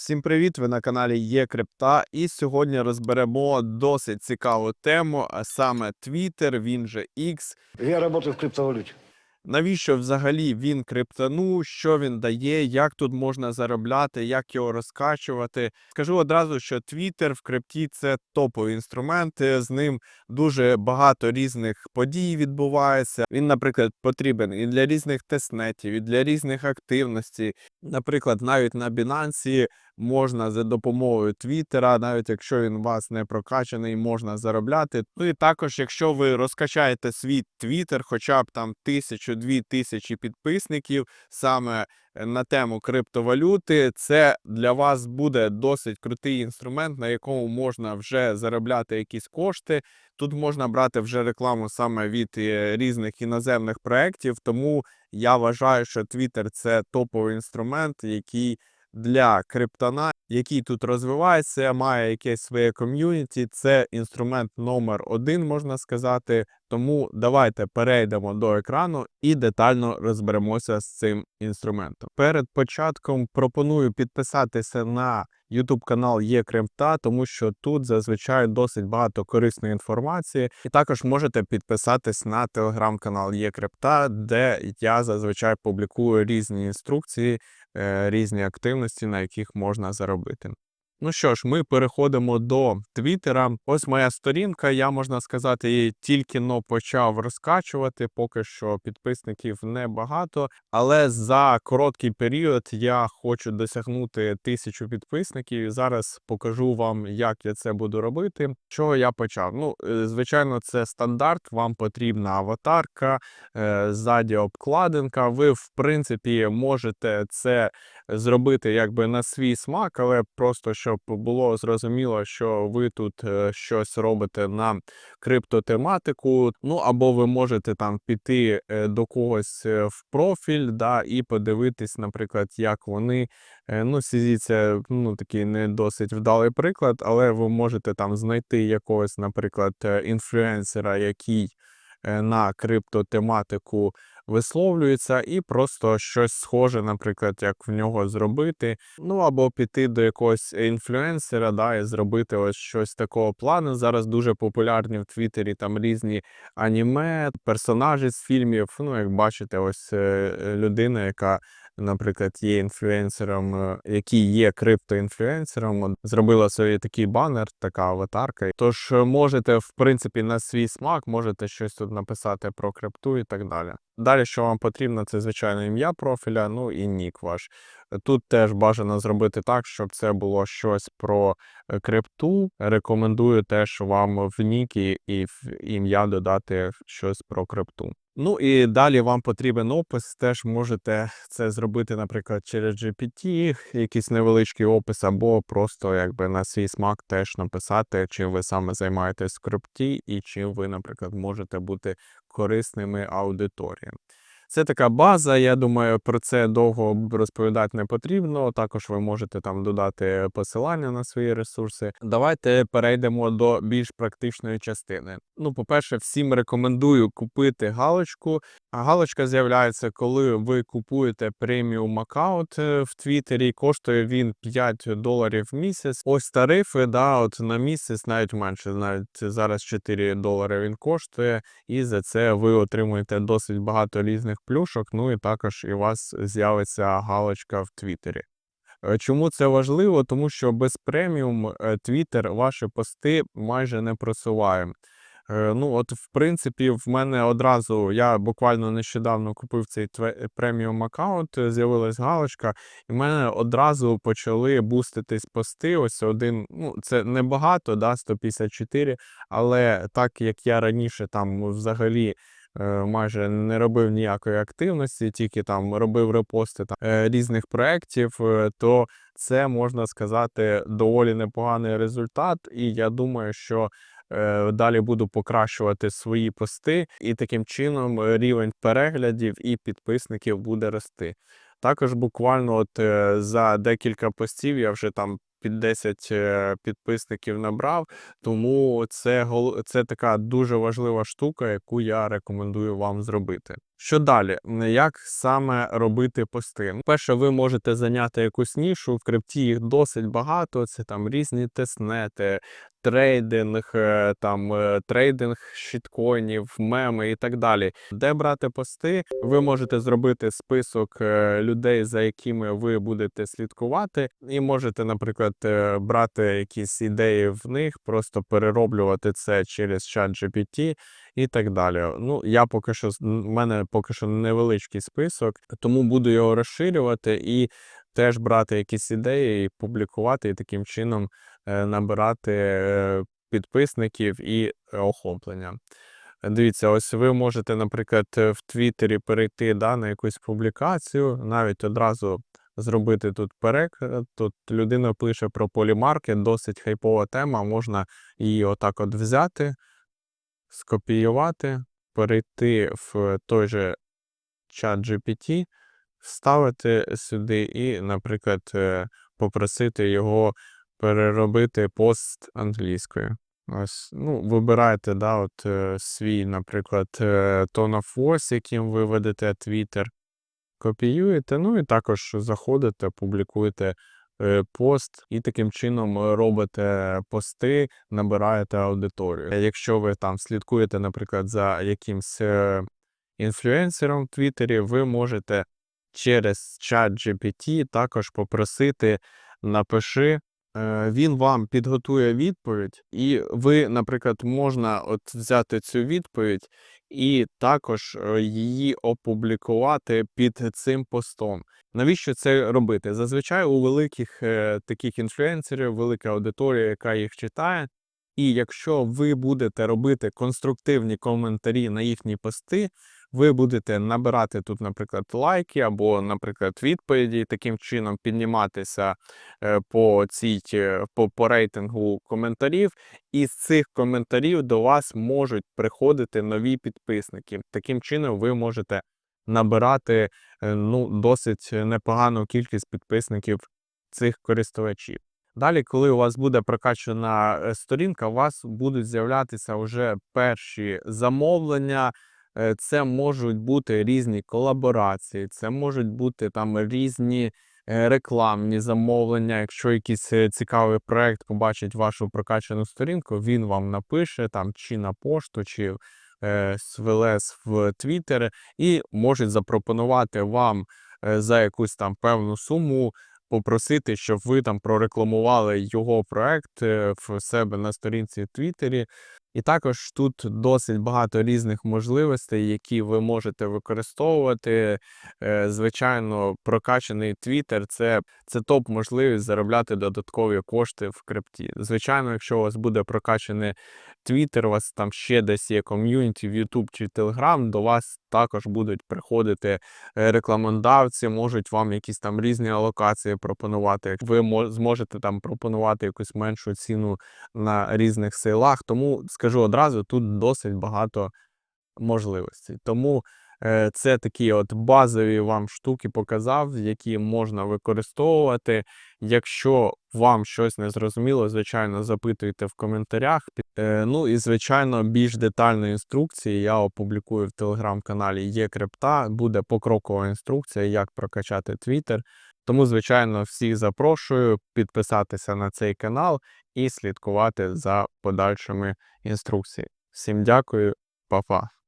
Всім привіт! Ви на каналі Є Крипта, і сьогодні розберемо досить цікаву тему, а саме Twitter, він же X. Я працюю в криптовалюте. Навіщо взагалі він криптану, що він дає, як тут можна заробляти, як його розкачувати. Скажу одразу, що Twitter в крипті це топовий інструмент. е, З ним дуже багато різних подій відбувається. Він, наприклад, потрібен і для різних тестнетів, і для різних активностей. Наприклад, навіть на Binance можна за допомогою Твіттера, навіть якщо він у вас не прокачаний, можна заробляти. Ну і також, якщо ви розкачаєте свій Твіттер, хоча б там тисячу-дві тисячі підписників саме е, на тему криптовалюти, це для вас буде досить крутий інструмент, на якому можна вже заробляти якісь кошти. Тут можна брати вже рекламу саме від е, різних іноземних проєктів, тому я вважаю, що Twitter – це топовий інструмент, який для криптона, який тут розвивається, має якесь своє ком'юніті. Це інструмент номер один, можна сказати. Тому давайте перейдемо до екрану і детально розберемося з цим інструментом. Перед початком пропоную підписатися на YouTube канал Є Кримта, тому що тут зазвичай досить багато корисної інформації. І також можете підписатись на телеграм-канал Є Крипта, де я зазвичай публікую різні інструкції, е, різні активності, на яких можна заробити. Ну що ж, ми переходимо до Твіттера. Ось моя сторінка. Я можна сказати, її тільки но почав розкачувати. Поки що підписників небагато, але за короткий період я хочу досягнути тисячу підписників. Зараз покажу вам, як я це буду робити. Чого я почав? Ну, е, звичайно, це стандарт. Вам потрібна аватарка, е, ззаді обкладинка. Ви, в принципі, можете це зробити якби на свій смак, але просто щоб було зрозуміло, що ви тут е, щось робите на криптотематику. Ну або ви можете там піти е, до когось е, в профіль, да, і подивитись, наприклад, як вони. Ну, це ну, такий не досить вдалий приклад, але ви можете там знайти якогось, наприклад, інфлюенсера, який на криптотематику висловлюється, і просто щось схоже, наприклад, як в нього зробити. Ну або піти до якогось інфлюенсера, да, і зробити ось щось такого плану. Зараз дуже популярні в Твіттері там різні аніме, персонажі з фільмів. Ну, як бачите, ось е, людина, яка. Наприклад, є інфлюенсером, е, який є криптоінфлюенсером, зробила собі такий банер, така аватарка. Тож е, можете, в принципі, на свій смак, можете щось тут написати про крипту і так далі. Далі, що вам потрібно, це звичайно ім'я профіля, ну і нік ваш. Тут теж бажано зробити так, щоб це було щось про е, крипту. Рекомендую теж вам в нікі і в ім'я додати щось про крипту. Ну і далі вам потрібен опис. Теж можете це зробити, наприклад, через GPT, якийсь невеличкий опис, або просто якби на свій смак теж написати, чим ви саме займаєтесь в крипті, і чим ви, наприклад, можете бути корисними аудиторіям. Це така база. Я думаю, про це довго розповідати не потрібно. Також ви можете там додати посилання на свої ресурси. Давайте перейдемо до більш практичної частини. Ну, по-перше, всім рекомендую купити галочку. Галочка з'являється, коли ви купуєте преміум аккаунт е, в Твіттері. Коштує він 5 доларів в місяць. Ось тарифи, да, от на місяць навіть менше, навіть зараз 4 долари він коштує, і за це ви отримуєте досить багато різних плюшок. Ну і також і у вас з'явиться галочка в Твіттері. Е, Чому це важливо? Тому що без преміум е, Twitter ваші пости майже не просуває. Е, Ну, от, в принципі, в мене одразу я буквально нещодавно купив цей тве- преміум аккаунт, е, з'явилась галочка, і в мене одразу почали буститись пости. Ось один, ну це небагато, да, 154, але так як я раніше там взагалі. е, Майже не робив ніякої активності, тільки там робив репости там, е, різних проєктів, е, то це можна сказати доволі непоганий результат. І я думаю, що е, далі буду покращувати свої пости, і таким чином е, рівень переглядів і підписників буде рости. Також буквально от е, за декілька постів я вже там під 10 е, підписників набрав, тому це, це така дуже важлива штука, яку я рекомендую вам зробити. Що далі? Як саме робити пости? Ну, Перше, ви можете зайняти якусь нішу. В крипті їх досить багато. Це там різні тестнети, трейдинг, е, там е, трейдинг щиткоїнів, меми і так далі. Де брати пости? Ви можете зробити список е, людей, за якими ви будете слідкувати, і можете, наприклад, брати якісь ідеї в них, просто перероблювати це через чат GPT і так далі. Ну, я поки що в мене поки що невеличкий список, тому буду його розширювати і теж брати якісь ідеї і публікувати, і таким чином е, набирати е, підписників і е, охоплення. Дивіться, ось ви можете, наприклад, в Твіттері перейти да, на якусь публікацію, навіть одразу зробити тут переклад. Тут людина пише про полімаркет, досить хайпова тема, можна її отак от взяти, скопіювати, перейти в той же чат GPT, вставити сюди і, наприклад, е, попросити його переробити пост англійською. Ось, ну, вибираєте, да, от, е, свій, наприклад, е, tone of voice, яким ви ведете Twitter, копіюєте, ну і також заходите, публікуєте пост і таким чином е, робите пости, набираєте аудиторію. Е, Якщо ви там слідкуєте, наприклад, за якимсь е, інфлюенсером в Твіттері, ви можете через чат GPT також попросити напиши. е, Він вам підготує відповідь, і ви, наприклад, можна от взяти цю відповідь і також е, її опублікувати під цим постом. Навіщо це робити? Зазвичай у великих е, таких інфлюенсерів велика аудиторія, яка їх читає. І якщо ви будете робити конструктивні коментарі на їхні пости, ви будете набирати тут, наприклад, лайки або, наприклад, відповіді, таким чином підніматися е, по цій е, по, по рейтингу коментарів. І з цих коментарів до вас можуть приходити нові підписники. Таким чином, ви можете набирати е, ну, досить непогану кількість підписників цих користувачів. Далі, коли у вас буде прокачана сторінка, у вас будуть з'являтися вже перші замовлення. Е, Це можуть бути різні колаборації, це можуть бути там різні е, рекламні замовлення. Якщо якийсь е, цікавий проект побачить вашу прокачану сторінку, він вам напише там чи на пошту, чи з в Твіттер, і можуть запропонувати вам за якусь там певну суму попросити, щоб ви там прорекламували його проект в себе на сторінці в Твіттері. І також тут досить багато різних можливостей, які ви можете використовувати. Е, Звичайно, прокачаний Twitter це, це топ можливість заробляти додаткові кошти в крипті. Звичайно, якщо у вас буде прокачаний Twitter, у вас там ще десь є ком'юніті в YouTube чи Telegram, до вас також будуть приходити е, рекламодавці, можуть вам якісь там різні алокації пропонувати. Ви зможете там пропонувати якусь меншу ціну на різних сейлах. Тому скажу одразу, тут досить багато можливостей. Тому е, це такі от базові вам штуки показав, які можна використовувати. Якщо вам щось не зрозуміло, звичайно, запитуйте в коментарях. Е, ну і звичайно, більш детальні інструкції я опублікую в телеграм-каналі Є Крипта. Буде покрокова інструкція, як прокачати Twitter. Тому, звичайно, всіх запрошую підписатися на цей канал і слідкувати за подальшими інструкціями. Всім дякую, па-па!